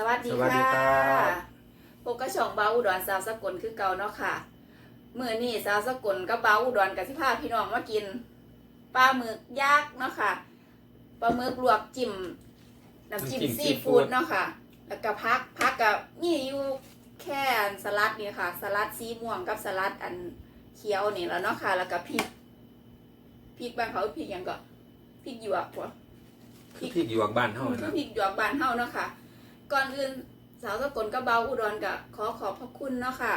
สวัสดีสวัสดีค่ะครับพบกับช่องเบาอุดรสาวสกลคือเก่าเนาะค่ะเมื่อนี้สาวสกลกับเบาอุดรกับสิพาพี่น้องมากินปลาหมึกยักษ์เนาะค่ะปลาหมึกลวกจิ้มน้ำจิ้มน้ำจิ้มซีซีฟู้ฟู้ดด เนาะค่ะ แล้วก็พักพักกับนี่อยู่แค่อันสลัดนี่ค่ะ สลัดสีม่วงกับสลัดอันเขียวนี่แล้วเนาะค่ะ แล้วก็พริกพริกบ้านเขาพริกหยังก็พริกหยวกวะคือพริกหยวกบ้านเฮาคือนะพริกหยวกบานเฮาเนาะค่ะ ก่อนอื่นสาวสกลกับเบาอุดรก็ขอขอบพระคุณเนาะค่ะ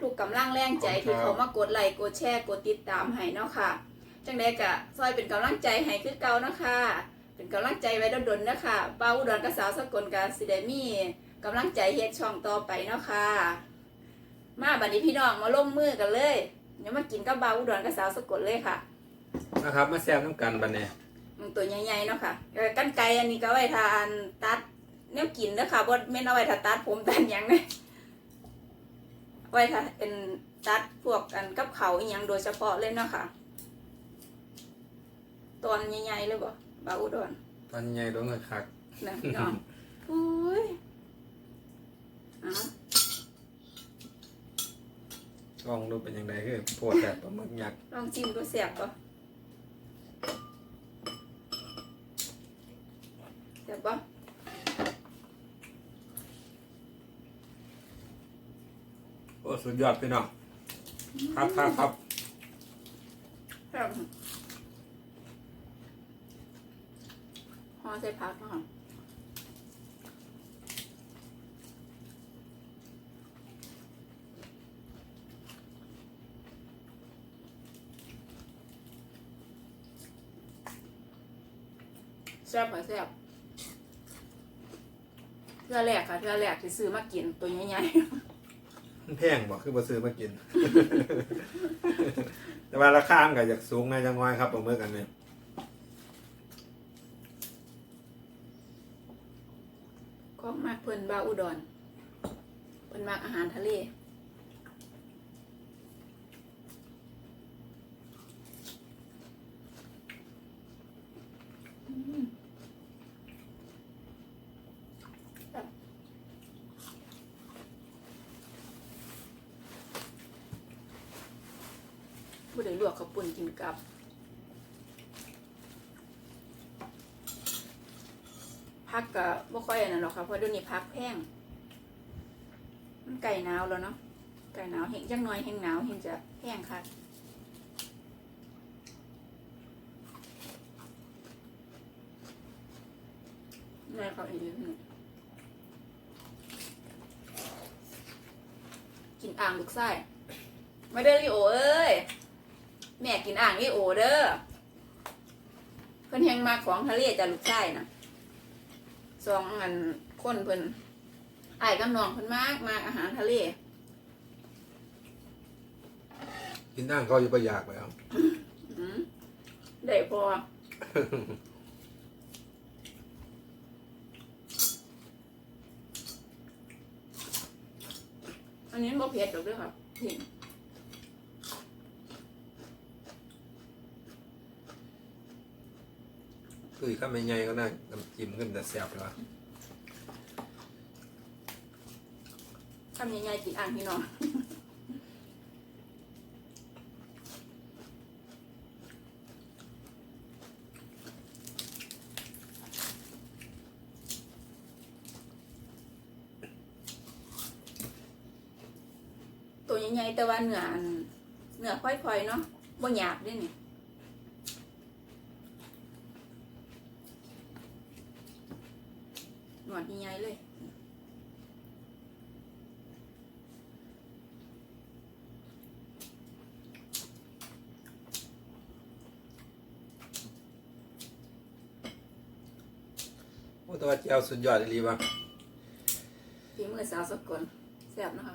ถูกกำลังแรงใจที่เขามากดไลค์กดแชร์กดติดตามให้เนาะค่ะ จังใดก็ซอยเป็นกำลังใจให้คือเก่าเนาะค่ะ เป็นกำลังใจไว้ดนๆเนาะค่ะเบาอุดรกับสาวสกลกับสิได้มีกำลังใจเฮ็ดช่องต่อไปเนาะค่ะ มาบัดนี้พี่น้องมาลงมือกันเลยเดี๋ยวมากินกับเบาอุดรกับสาวสกลเลยค่ะ นะครับ มาแซ่บน้ำกันบัดนี้มันตัวใหญ่ๆเนาะค่ะเออกันไกรอันนี้ก็ไว้ทานตัด เนื้อกินเด้อค่ะบ่แม่นเอาไว้ทาตัดผมตัดหยังนะไว้ทาเป็นตัดพวกกันกับเขาวอีหยังโดยเฉพาะเลยเนาะค่ะ ตอนใหญ่ๆเลยบ่บาอุดรตอนใหญ่ต้องคักนะพี่น้องอุ้ยเอ้าลองดูเป็นยังไงคือปวดแต่ปลาหมึกยักษ์ลองจิ้มดูแซ่บบ่แซ่บบ่ โอ้สุดยอดพี่น้องครับครับครับแซ่บห่อใส่ผักเนาะค่ะแซ่บค่ะแซ่บเทื่อแรกค่ะเทื่อแรกที่ซื้อมากินตัวใหญ่ๆ มันแพงบ่คือบ่ซื้อมากิน แต่ว่าราคามันก็อยากสูงนะจังหวะครับประเมินกันเนี่ยของมากเพิ่นบาวอุดรเพิ่นมากอาหารทะเล ผู้ใดลวกข้าวปุ้นกินกับพักก็บ่ค่อยอันนั้นหรอกค่ะเพราะเดี๋ยวนี้พักแพงมันไก่หนาวแล้วเนาะไก่หนาวเห็นจังน้อยแห้งหนาวเห็นจะแห้งค่ะนี่เขาอีกนิดหนึ่งกินอ่างลูกไส้ไม่ได้ลิโอเอ้ย แม่กินอ่างลิโอเด้อเพิ่นแหงมาของทะเลจ้ะลูกไส้นะสองอันคนเพิ่นไอ้ายกับน้องเพิ่นมากมากอาหารทะเลกินนั่งเขาอยู่ประหยากแล้วอืมได้พออันนี้บ่เผ็ดหรอกเด้วยครับทิ้ง คือข้าไม่ใหญ่ก็น่าน้ำจิ้มขึ้นแต่แซ่บแล้วทำยังไงกินอ่างพี่น้องตัวใหญ่ๆแต่ว่าเนื้ออันเนื้อค่อยๆเนาะบ่หยาบด้วยนี่ หนวดใหญ่ๆเลยโอ้แตัวาเจียวสุดยอดเลยว่ะฝีมือสาวสกลแซ่บนะคะ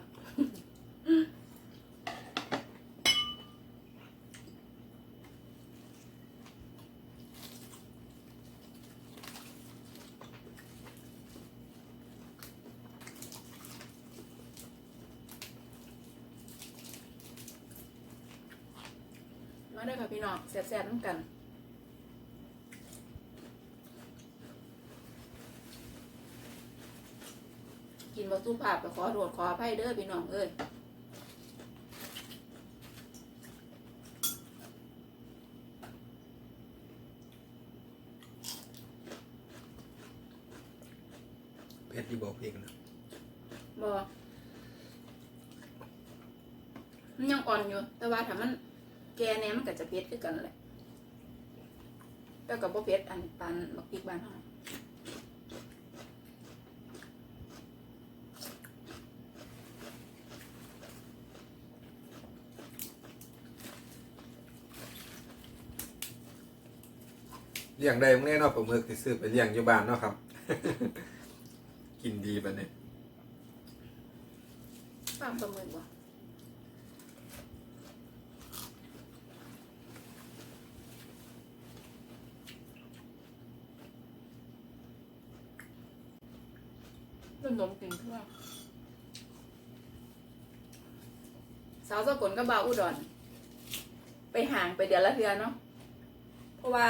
มาเด้อค่ะพี่น้องแซ่บๆน้ำกันกินบ่สุภาพก็ขอโทษขออภัยเด้อพี่น้องเอ้ยเผ็ดที่บอกเพลงนะบ่มันยังอ่อนอยู่ แต่ว่าถ้ามัน แก่แน่มันก็จะเผ็ดคือกันแหละแต่ก็บ่เผ็ดอันปานบักพริกบ้านเฮาเลี้ยงได้มั้งแน่เนอนปลาหมึกที่ซื้อไปเลี้ยงอยู่บ้านเนาะครับ กินดีปะเนี่ยฟาร์มปลาหมึกบ่ ขนมกินเพื่อสาวสกลก็บาวอุดร ไปห่างไปเดือนละเทือเนาะเพราะว่า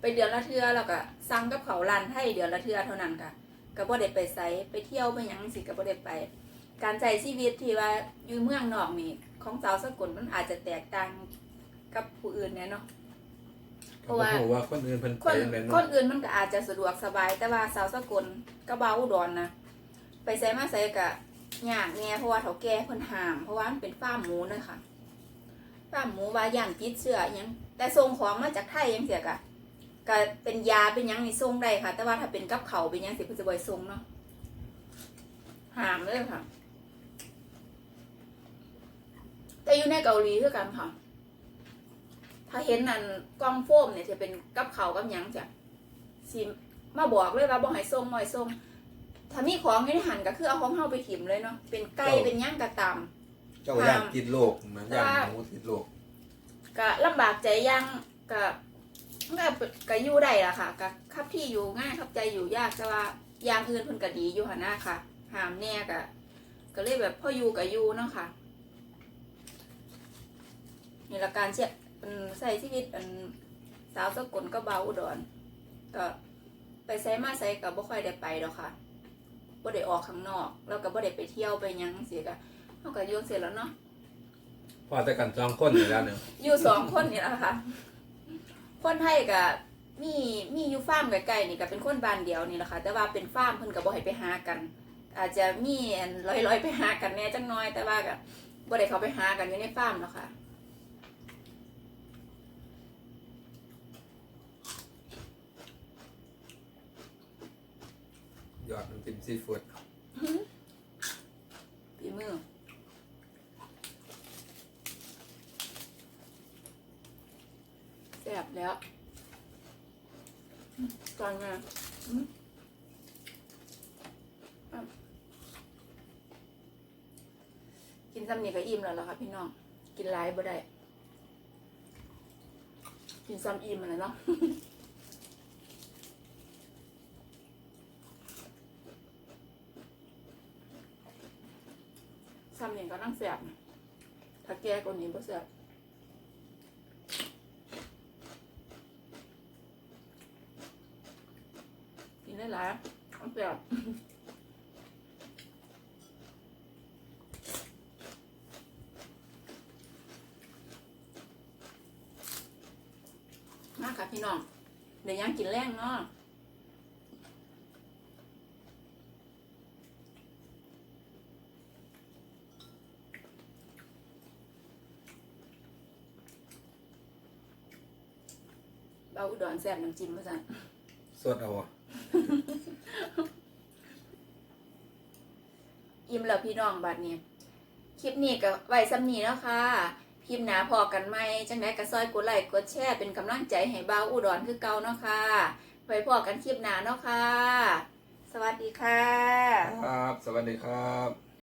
ไปเดือนละเทือแล้วก็สั่งกับเขาวร้านให้เดือนละเทือเท่านั้นค่ะก็บ่ได้ไปไสไปเที่ยวไปหยังสิก็บ่ได้ไป การใช้ชีวิตที่ว่าอยู่เมืองนอกนี่ของสาวสกลมันอาจจะแตกต่างกับผู้อื่นแน่เนาะ เพก็ราะบอว่ากว่าคนอื่นเพิ่นคไปนยังไงคเนาะนอื่นมันก็อาจจะสะดวกสบาย แต่ว่าสาวสกลก็เบาอุดรนะไปใส่มาใส่กะยากแน่เพราะว่าเขาแก่เพิ่นห้าม เพราะว่ามันเป็นฟาร์มหมูเลยค่ะฟาร์มหมูว่าย่านติดเชื้ออิหยังแต่ส่งของมาจากไทยยังเสียกะก็เป็นยาเป็นหยังนี่ส่งได้ค่ะ แต่ว่าถ้าเป็นกับเขาวเป็นหยังสิเพิ่นจะบ่อยส่งเนาะห้ามเลยค่ะ แต่อยู่ในเกาหลีคือกันค่ะ ถ้าเห็นนั่นกล้องโฟมเนี่ยจะเป็นกับเขาวกับหยังจ้ะสิมาบอกเลยว่าบ่ให้ส่งบ่ให้ส่งถ้ามีของอยู่ในหันก็คือเอาของเฮาไปถิ่มเลยเนาะเป็นไก่เป็นหยังก็ตาม เจ้าย่านติดโลกนะย่านหมูติดโลกก็ลำบากใจอยังก็ก็ก็อยู่ได้ล่ะค่ะก็ขับที่อยู่ง่ายขับใจอยู่ยากแต่ว่าอย่างอื่นเพิ่นก็ดีอยู่หั่นนะค่ะหามแน่ก็ก็เลยแบบพ่ออยู่ก็อยู่เนาะค่ะนี่ละการเชี่ยเป็น ใช้ชีวิตเป็นสาวสกลก็เบาอุดรก็ไปไสมาไสก็บ่ค่อยได้ไปดอกค่ะบ่ได้ออกข้างนอก แล้วก็บ่ได้ไปเที่ยวไปหยังสิก็เฮาก็อยู่เสร็จแล้วเนาะพอแต่กันจองคนอยู่แล้วเนี่ยอยู่สองคนนี่แหละค่ะ คนไทยกับมีมีอยู่ฟาร์มใกล้ๆนี่ก็เป็นคนบ้านเดียวนี่แหละค่ะ แต่ว่าเป็นฟาร์มเพิ่นก็บ่ให้ไปหากัน อาจจะมีร้อยร้อยๆไปหากันแหน่จังน้อย แต่ว่าก็บ่ได้เขาไปหากันอยู่ในฟาร์มหรอกค่ะ ยอดมันเป็นซีฟู้ดปีมือแซ่บแล้วอืมตอนนี้อืมอะกินซ้ำนี่ก็อิ่มแล้วล่ะค่ะพี่น้อง กินหลายบ่ได้ กินซ้ำอิ่มมันเลยเนาะ ซ้ำนี่ก็นั่งแซ่บถ้าแก่กว่านี้บ่แซ่บกินได้หลายๆมันแซ่บมาค่ะพี่น้องเดี๋ยวยังกินแรงเนาะ เราอุดรแซ่บน้ำจิ้มมาสั่นสดเอาอะอิ่มแล้วพี่น้องบัดนี้ คลิปนี้ก็ไว้ซ้ำนี้แล้วค่ะคลิปหนาพอกันไหมจังไดก็ซอยกดไลค์กดแชร์เป็นกำลังใจให้บ่าวอุดรคือเก่าเนาะค่ะไว้พอกันคลิปหนาเนาะค่ะ สวัสดีค่ะ ครับ สวัสดีครับ